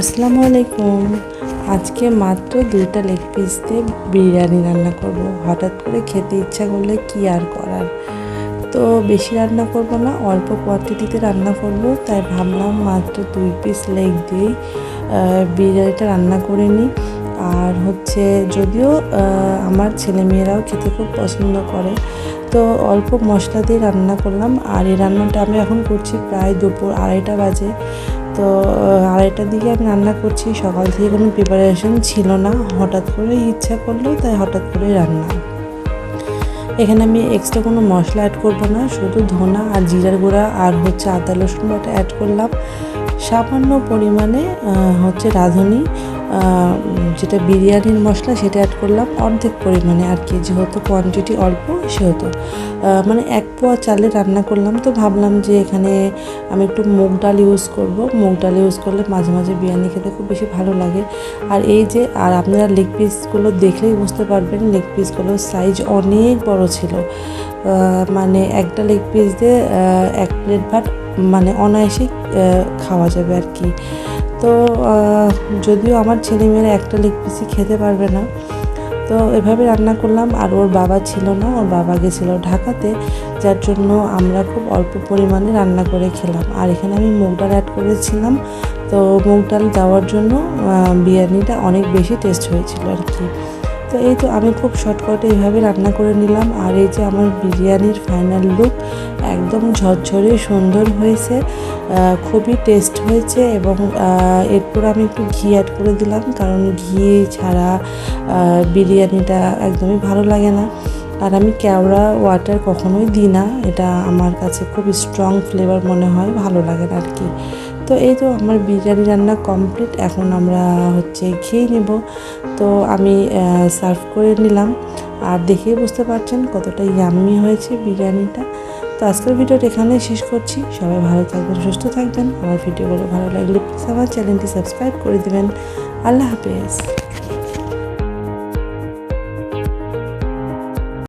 আসসালামু আলাইকুম। আজকে মাত্র দুইটা লেগ পিস দিয়ে বিরিয়ানি রান্না করব। হঠাৎ করে খেতে ইচ্ছা করলে কি আর করার? তো বেশি রান্না করব না অল্প কোয়ান্টিটিতে রান্না করব। তাই ভাবলাম মাত্র দুই পিস লেগ আহ, বিরিয়ানিটা রান্না করে নিই। আর হচ্ছে যদিও আমার ছেলেমেয়েরাও খেতে খুব পছন্দ করে তো অল্প মশলা দিয়ে রান্না করলাম। আর এই রান্নাটা আমি এখন করছি প্রায় দুপুর আড়াইটা বাজে। তো আড়াইটার দিকে আমি রান্না করছি। সকাল থেকে কোনো প্রিপারেশন ছিল না। হঠাৎ করে ইচ্ছা করল, তাই হঠাৎ করে রান্না। এখানে আমি এক্সট্রা কোনো মশলা অ্যাড করব না, শুধু ধনা আর জিরার গুঁড়া আর হচ্ছে আদা রসুন বাটা অ্যাড করলাম। সামান্য পরিমাণে হচ্ছে রাঁধুনি। যেটা বিরিয়ানির মশলা সেটা অ্যাড করলাম। অর্ধেক পরিমাণে আর কি, যেহেতু কোয়ান্টিটি অল্প, সেহেতু। মানে এক পোয়া চালে রান্না করলাম, তো ভাবলাম যে এখানে আমি একটু মুগ ডাল ইউজ করব। মুগ ডাল ইউজ করলে মাঝে মাঝে বিরিয়ানি খেতে খুব বেশি ভালো লাগে। আর এই যে, আর আপনারা লেগ পিসগুলো দেখলেই বুঝতে পারবেন লেগ পিসগুলোর সাইজ অনেক বড় ছিল। মানে একটা লেগ পিস দিয়ে এক প্লেট ভাত মানে অনায়াসেই খাওয়া যাবে আর কি। তো যদিও আমার ছেলেমেয়েরা একটা লেগ পিসি খেতে পারবে না, তো এভাবে রান্না করলাম। আর ওর বাবা ছিল না, ওর বাবা গেছিল ঢাকাতে, যার জন্য আমরা খুব অল্প পরিমাণে রান্না করে খেলাম। আর এখানে আমি মুগ ডাল অ্যাড করেছিলাম, তো মুগ ডাল দেওয়ার জন্য বিরিয়ানিটা অনেক বেশি টেস্ট হয়েছিল আর কি। তো এই তো আমি খুব শর্টকাটে এইভাবে রান্না করে নিলাম। আর এই যে আমার বিরিয়ানির ফাইনাল লুক একদম ঝরঝরে সুন্দর হয়েছে খুবই টেস্ট হয়েছে এবং এরপর আমি একটু ঘি অ্যাড করে দিলাম কারণ ঘি ছাড়া বিরিয়ানিটা একদমই ভালো লাগে না। আর আমি কেওড়া ওয়াটার কখনোই দিই না, এটা আমার কাছে খুব স্ট্রং ফ্লেভার মনে হয়, ভালো লাগে না আর কি। তো এই তো আমার বিরিয়ানি রান্না কমপ্লিট এখন আমরা হচ্ছে খেয়ে নেব। তো আমি সার্ভ করে নিলাম। আর দেখেই বুঝতে পারছেন কতটা ইয়াম্মি হয়েছে বিরিয়ানিটা। তো আজকের ভিডিওটা এখানেই শেষ করছি। সবাই ভালো থাকবেন, সুস্থ থাকবেন। আমার ভিডিওগুলো ভালো লাগলে প্লিজ আমার চ্যানেলটি সাবস্ক্রাইব করে দেবেন। আল্লাহ হাফেজ।